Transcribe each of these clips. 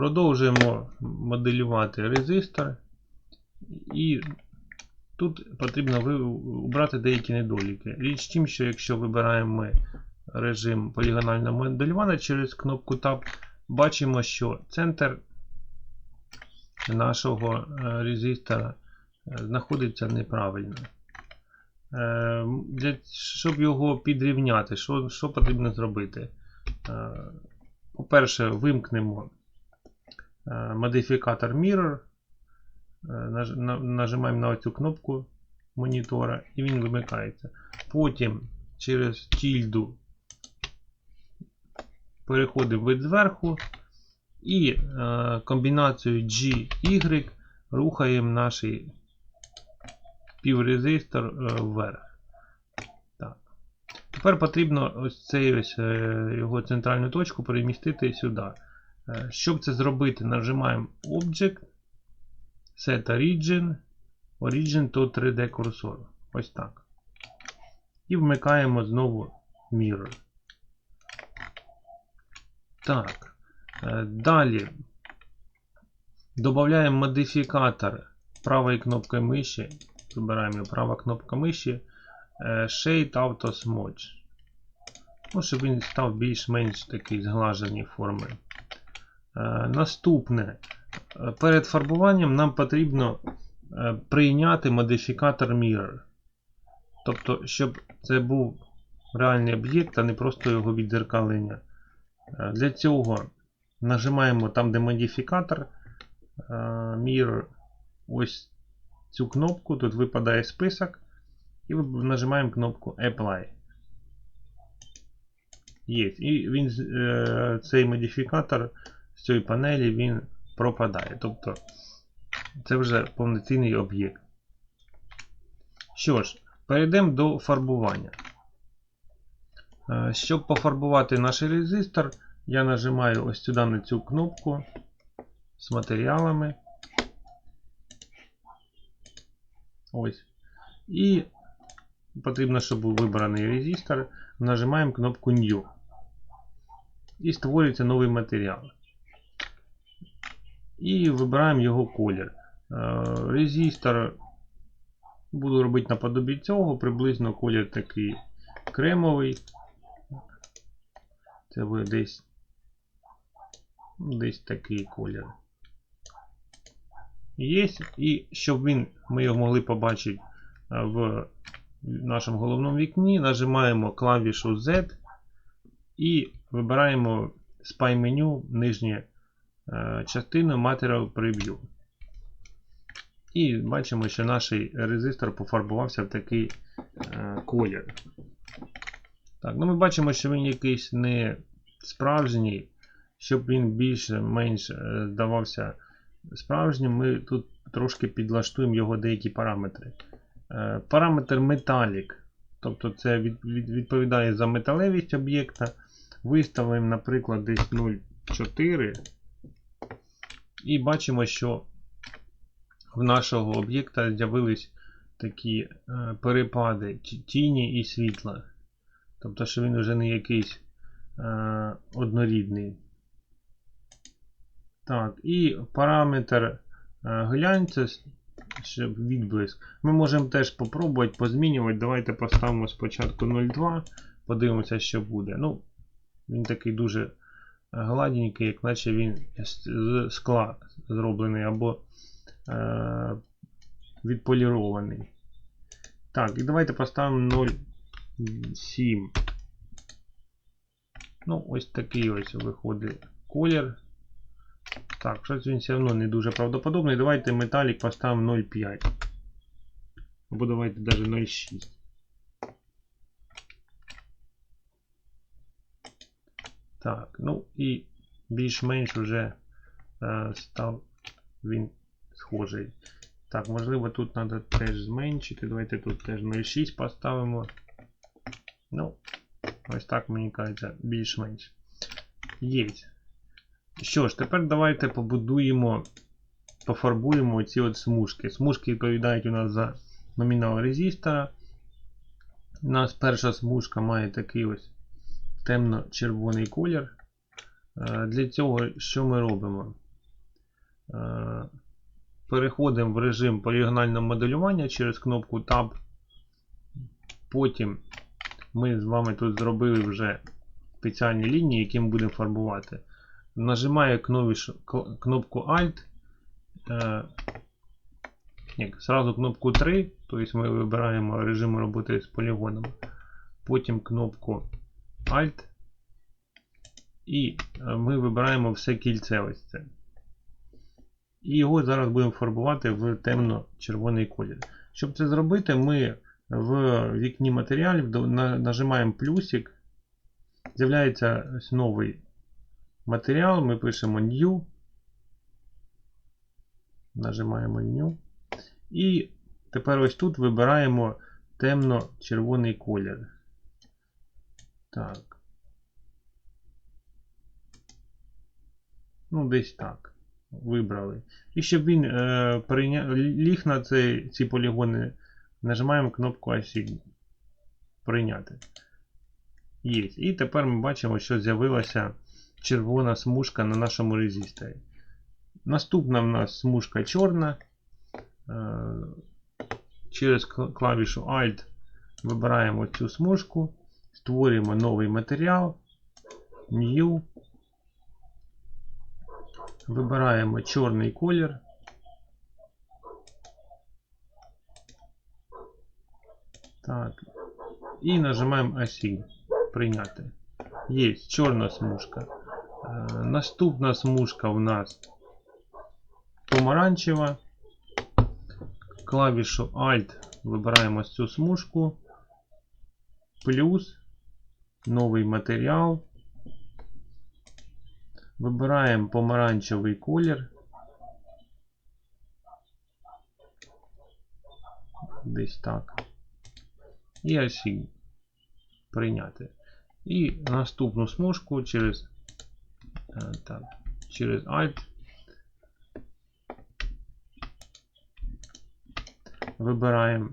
Продовжуємо моделювати резистор. І тут потрібно убрати деякі недоліки. Річ в тім, що якщо вибираємо ми режим полігонального моделювання через кнопку Tab, бачимо, що центр нашого е, резистора е, знаходиться неправильно. Е, Для, щоб його підрівняти, що, що потрібно зробити? По-перше, вимкнемо модифікатор Mirror, Е, наж- на- нажимаємо на цю кнопку монітора і він вимикається. Потім через тільду переходимо вид зверху і е, комбінацією G, Y рухаємо наш піврезистор е, вверх. Тепер потрібно ось цей ось е, його центральну точку перемістити сюди. Е, Щоб це зробити, нажимаємо Object, Set Origin, Origin to 3D курсор. Ось так. І вмикаємо знову Mirror. Так. Е, Далі додаємо модифікатор правою кнопкою миші. Вибираємо права кнопка миші. е, Shade Auto Smudge. Ну, щоб він став більш-менш такий зглажені форми. Е, Наступне. Е, Перед фарбуванням нам потрібно е, прийняти модифікатор Mirror. Тобто, щоб це був реальний об'єкт, а не просто його віддзеркалення. Для цього нажимаємо там, де модифікатор Mirror, ось цю кнопку, тут випадає список, і нажимаємо кнопку Apply. Є. І він, цей модифікатор з цієї панелі він пропадає. Тобто це вже повноцінний об'єкт. Що ж, перейдемо до фарбування. Е, Щоб пофарбувати наш резистор, я нажимаю ось сюди на цю кнопку з матеріалами. Ось. І потрібно, щоб був вибраний резистор. Нажимаємо кнопку New. І створюється новий матеріал. І вибираємо його колір. Е, Резистор буду робити наподобі цього, приблизно колір такий кремовий. Це буде десь, десь такий колір. Є. І щоб він, ми його могли побачити е, в нашому головному вікні, нажимаємо клавішу Z і вибираємо з пай меню нижнє частину Material Preview. І бачимо, що наш резистор пофарбувався в такий е, колір. Так, ну Ми бачимо, що він якийсь не справжній. Щоб він більше-менш е, здавався справжнім, ми тут трошки підлаштуємо його деякі параметри. Е, Параметр Metallic, тобто це від, від, відповідає за металевість об'єкта. Виставимо, наприклад, десь 0,4. І бачимо, що в нашого об'єкта з'явились такі е, перепади тіні і світла. Тобто, що він вже не якийсь е, однорідний. Так, і параметр е, глянця, щоб відблиск. Ми можемо теж спробувати позмінювати. Давайте поставимо спочатку 0,2, подивимося, що буде. Ну, він такий дуже гладенький, як наче він з скла зроблений або е, відполірований. Так, і давайте поставимо 0,7. Ну, ось такий ось виходить колір. Так, щось він все одно не дуже правдоподобний. Давайте металік поставимо 0,5. Або давайте навіть 0,6. Так, ну і більш-менш вже е, став він схожий. Так, можливо, тут треба теж зменшити. Давайте тут теж 0,6 поставимо. Ну, ось так, мені кажеться, більш-менш. Є. Що ж, тепер давайте побудуємо, пофарбуємо ці от смужки. Смужки відповідають у нас за номінал резистора. У нас перша смужка має такий ось темно-червоний колір. Е, Для цього що ми робимо? Е, Переходимо в режим полігонального моделювання через кнопку Tab. Потім ми з вами тут зробили вже спеціальні лінії, які ми будемо фарбувати. Нажимаю кнопку Alt. Е, ні, Сразу кнопку 3, тобто ми вибираємо режим роботи з полігонами. Потім кнопку Alt. І е, ми вибираємо все кільце ось це. І його зараз будемо фарбувати в темно-червоний колір. Щоб це зробити, ми в вікні матеріалів нажимаємо плюсик. З'являється ось новий матеріал. Ми пишемо New. Нажимаємо New. І тепер ось тут вибираємо темно-червоний колір. Так. Ну, десь так. Вибрали. І щоб він е, прийня... ліг на ці, ці полігони, нажимаємо кнопку Assign. Прийняти. Є. І тепер ми бачимо, що з'явилася червона смужка на нашому резисторі. Наступна в нас смужка чорна. Е, Через клавішу Alt вибираємо цю смужку, створюємо новий матеріал, New. Вибираємо чорний колір. Так. І нажимаємо Assign. Прийняти. Є чорна смужка. Е, Наступна смужка у нас помаранчева. Клавішу Alt вибираємо цю смужку. Плюс новий матеріал. Вибираємо помаранчевий колір. Десь так. І Assign. Прийняти. І наступну смужку через, е, так, через Alt. Вибираємо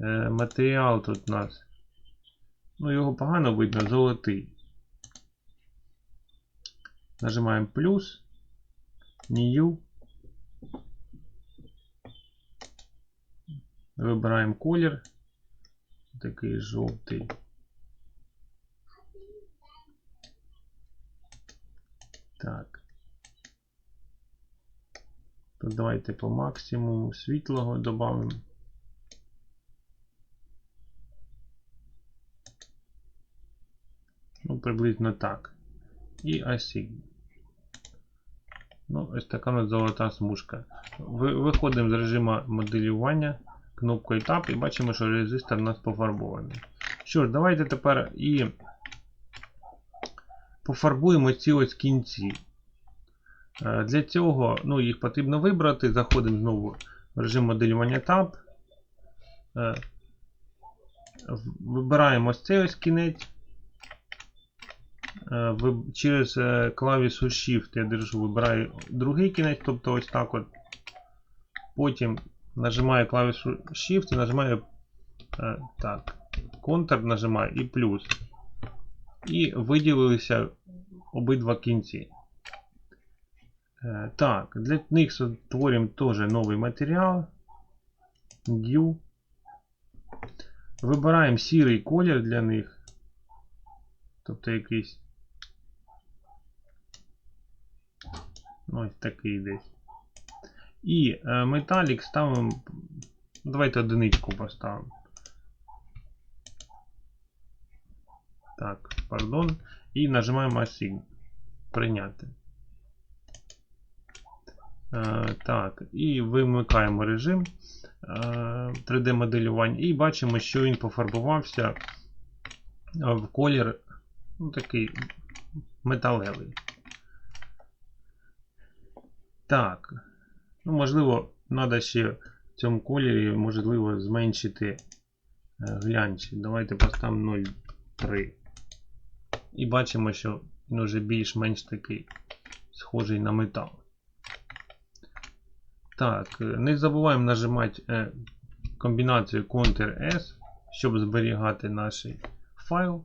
е, матеріал тут у нас. Ну, його погано видно, золотий. Нажимаємо плюс, New. Вибираємо колір. Такий жовтий. Так. То давайте по максимуму світлого додамо. Приблизно так. І Assign. Ну, ось така у золота смужка. Виходимо з режиму моделювання кнопкою Tab і бачимо, що резистор у нас пофарбований. Що ж, давайте тепер і пофарбуємо ці ось кінці. Е, Для цього ну, їх потрібно вибрати. Заходимо знову в режим моделювання Tab. Е, Вибираємо ось цей ось кінець. Е, Через е, клавішу Shift я держу, вибираю другий кінець, тобто ось так от. Потім нажимаю клавішу Shift і нажимаю е, так, Ctrl нажимаю і плюс. І виділилися обидва кінці. Так, для них створюємо теж новий матеріал. New. Вибираємо сірий колір для них. Тобто якийсь. Ось такий десь. І е, металік ставимо. Давайте одиничку поставимо. Так, пардон. І нажимаємо Assign. Прийняти. Е, так, і вимикаємо режим е, 3D моделювання і бачимо, що він пофарбувався е, в колір ну, такий металевий. Так. Ну, можливо, треба ще в цьому кольорі, можливо, зменшити е, глянці. Давайте поставимо 0,3. І бачимо, що він вже більш-менш такий схожий на метал. Так, е, не забуваємо нажимати е, комбінацію Ctrl-S, щоб зберігати наш файл.